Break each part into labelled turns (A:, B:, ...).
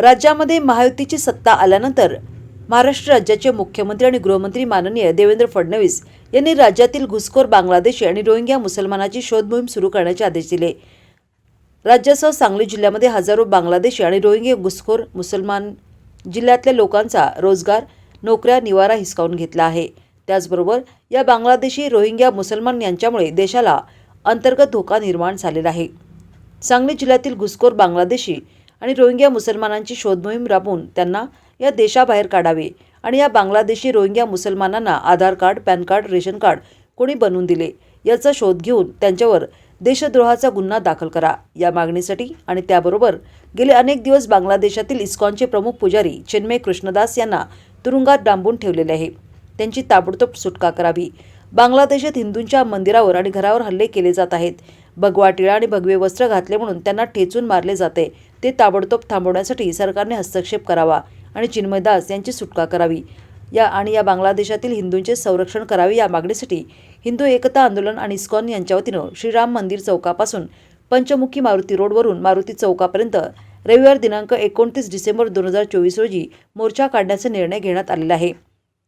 A: राज्यामध्ये महायुतीची सत्ता आल्यानंतर महाराष्ट्र राज्याचे मुख्यमंत्री आणि गृहमंत्री माननीय देवेंद्र फडणवीस यांनी राज्यातील घुसखोर बांगलादेशी आणि रोहिंग्या मुसलमानाची शोध मोहीम सुरू करण्याचे आदेश दिले. राज्यासह सांगली जिल्ह्यामध्ये हजारो बांगलादेशी आणि रोहिंग्या घुसखोर मुसलमान जिल्ह्यातल्या लोकांचा रोजगार नोकऱ्या निवारा हिसकावून घेतला आहे. त्याचबरोबर या बांगलादेशी रोहिंग्या मुसलमान यांच्यामुळे देशाला अंतर्गत धोका निर्माण झालेला आहे. सांगली जिल्ह्यातील घुसखोर बांगलादेशी आणि रोहिंग्या मुसलमानांची शोधमोहीम राबवून त्यांना या देशाबाहेर काढावे आणि या Bangladeshi Rohingya मुसलमानांना Aadhaar card PAN card ration card कोणी बनवून दिले याचा शोध घेऊन त्यांच्यावर देशद्रोहाचा गुन्हा दाखल करा. या मागणीसाठी आणि त्याबरोबर गेले अनेक दिवस बांगलादेशातील इस्कॉनचे प्रमुख पुजारी चिन्मय कृष्णदास यांना तुरुंगात डांबून ठेवलेले आहे. त्यांची ताबडतोब सुटका करावी. बांगलादेशात हिंदूंच्या मंदिरावर आणि घरावर हल्ले केले जात आहेत. भगवा टिळा आणि भगवे वस्त्र घातले म्हणून त्यांना ठेचून मारले जाते. ते ताबडतोब थांबवण्यासाठी सरकारने हस्तक्षेप करावा आणि चिन्मय दास यांची सुटका करावी. या आणि या बांगलादेशातील हिंदूंचे संरक्षण करावे या मागणीसाठी हिंदू एकता आंदोलन आणि इस्कॉन यांच्या वतीनं श्रीराम मंदिर चौकापासून पंचमुखी मारुती रोडवरून मारुती चौकापर्यंत रविवार दिनांक एकोणतीस डिसेंबर दोन हजार चोवीस रोजी मोर्चा काढण्याचा निर्णय घेण्यात आलेला आहे.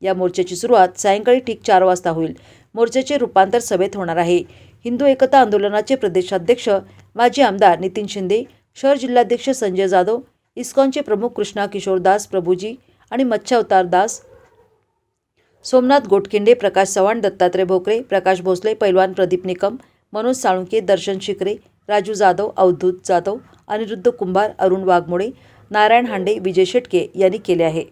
A: या मोर्चाची सुरुवात सायंकाळी ठीक चार वाजता होईल. मोर्चाचे रूपांतर सभेत होणार आहे. हिंदू एकता आंदोलनाचे प्रदेशाध्यक्ष माजी आमदार नितीन शिंदे शहर जिल्हाध्यक्ष संजय जाधव इस्कॉनचे प्रमुख कृष्णा किशोर दास प्रभूजी आणि मच्छावतार दास सोमनाथ गोटखिंडे प्रकाश चव्हाण दत्तात्रय भोकरे प्रकाश भोसले पैलवान प्रदीप निकम मनोज साळुंके दर्शन शिकरे राजू जाधव अवधूत जाधव अनिरुद्ध कुंभार अरुण वाघमोडे नारायण हांडे विजय शेटके यांनी केले आहे.